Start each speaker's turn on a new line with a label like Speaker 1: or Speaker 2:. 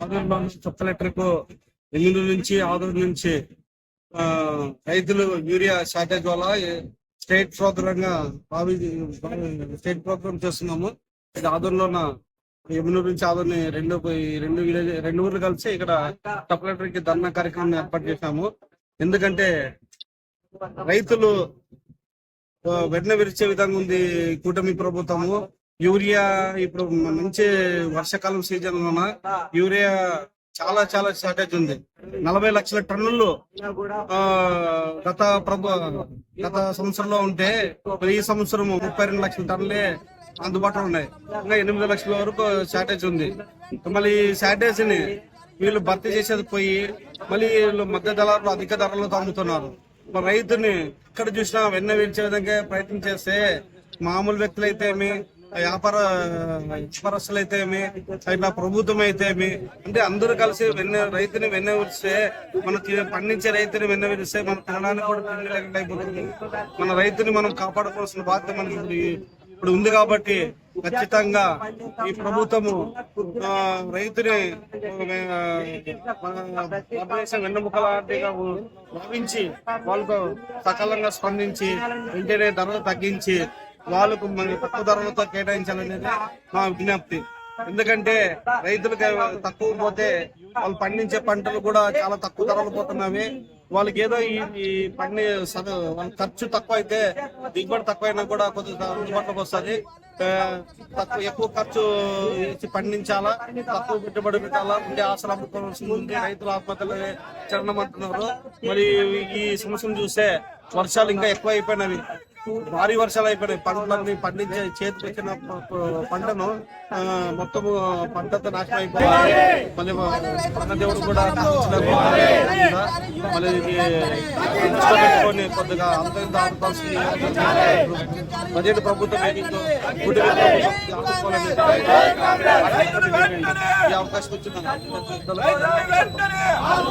Speaker 1: ఆదూరులో కొత్త కలెక్టర్కు ఎల్లుండి నుంచి ఆదూరు నుంచి ఆ, రైతులు యూరియా షార్టేజ్ వల్ల స్టేట్ ప్రోగ్రాంగా భావి స్టేట్ ప్రోగ్రామ్ చేస్తున్నాము. ఇది ఆదూరులోన ఎమ్మెనూరు నుంచి ఆదూరుని రెండు రెండు విలేజ్ రెండు ఊర్లు కలిసి ఇక్కడ సబ్కి ధర్నా కార్యక్రమం ఏర్పాటు చేశాము. ఎందుకంటే రైతులు వెన్న విరిచే విధంగా ఉంది కూటమి ప్రభుత్వము. యూరియా ఇప్పుడు మంచి వర్షాకాలం సీజన్ యూరియా చాలా చాలా షార్టేజ్ ఉంది. నలభై లక్షల టన్నులు గత ప్రభు గత సంవత్సరంలో ఉంటే ఈ సంవత్సరం ముప్పై రెండు లక్షల టన్నులే అందుబాటులో ఉన్నాయి. ఇంకా ఎనిమిది లక్షల వరకు షార్టేజ్ ఉంది. మళ్ళీ ఈ షార్టేజ్ని వీళ్ళు భర్తీ చేసేది పోయి మళ్ళీ వీళ్ళు మధ్య దళారులు అధిక ధరలతో అమ్ముతున్నారు. మరి రైతుని ఎక్కడ చూసినా వెన్న వీల్చే విధంగా ప్రయత్నం చేస్తే మామూలు వ్యక్తులు అయితే ఏమి వ్యాపార వ్యాపారస్తులు అయితే ఇట్లా ప్రభుత్వం అయితేమి అంటే అందరూ కలిసి వెన్న రైతుని వెన్న విరిస్తే మన పండించే రైతుని వెన్న విరిస్తే మన తినడానికి కూడా తిండి లేకుండా అయిపోతుంది మన రైతుని మనం కాపాడుకోవాల్సిన బాధ్యత మనకి ఇప్పుడు ఉంది కాబట్టి ఖచ్చితంగా ఈ ప్రభుత్వము ఆ, రైతుని ఆ, భారతదేశం వెన్నెముక లాంటిగా భావించి వాళ్ళకు సకాలంగా స్పందించి వెంటనే ధరలు తగ్గించి వాళ్ళకు తక్కువ ధరలతో కేటాయించాలనేది మా విజ్ఞప్తి. ఎందుకంటే రైతులకు తక్కువ పోతే వాళ్ళు పండించే పంటలు కూడా చాలా తక్కువ ధరలు పోతున్నాయి. వాళ్ళకి ఏదో ఈ పండి ఖర్చు తక్కువ అయితే దిగుబడి తక్కువ అయినా కూడా కొద్దిగా అందుబాటులోకి వస్తుంది. తక్కువ ఎక్కువ ఖర్చు ఇచ్చి పండించాలా తక్కువ పెట్టుబడి పెట్టాలా ఉండే ఆశలు అమ్ముకోవాల్సి ఉంది రైతులు ఆత్మహత్యలు చరణం అంటున్నారు. మరి ఈ సమస్యను చూస్తే వర్షాలు ఇంకా ఎక్కువ అయిపోయినవి భారీ వర్షాలు అయిపోయినాయి. పంటలన్నీ పండించే చేతికి వచ్చిన పంటను ఆ, మొత్తము పంటతో నాశనం అయిపోయింది. మళ్ళీ దేవుడు కూడా మళ్ళీ పెట్టుకొని కొద్దిగా అంత ఆడుకోవాల్సింది బడ్జెట్ ప్రభుత్వం ఏదైందో కుటుంబ అవకాశం ఇచ్చిన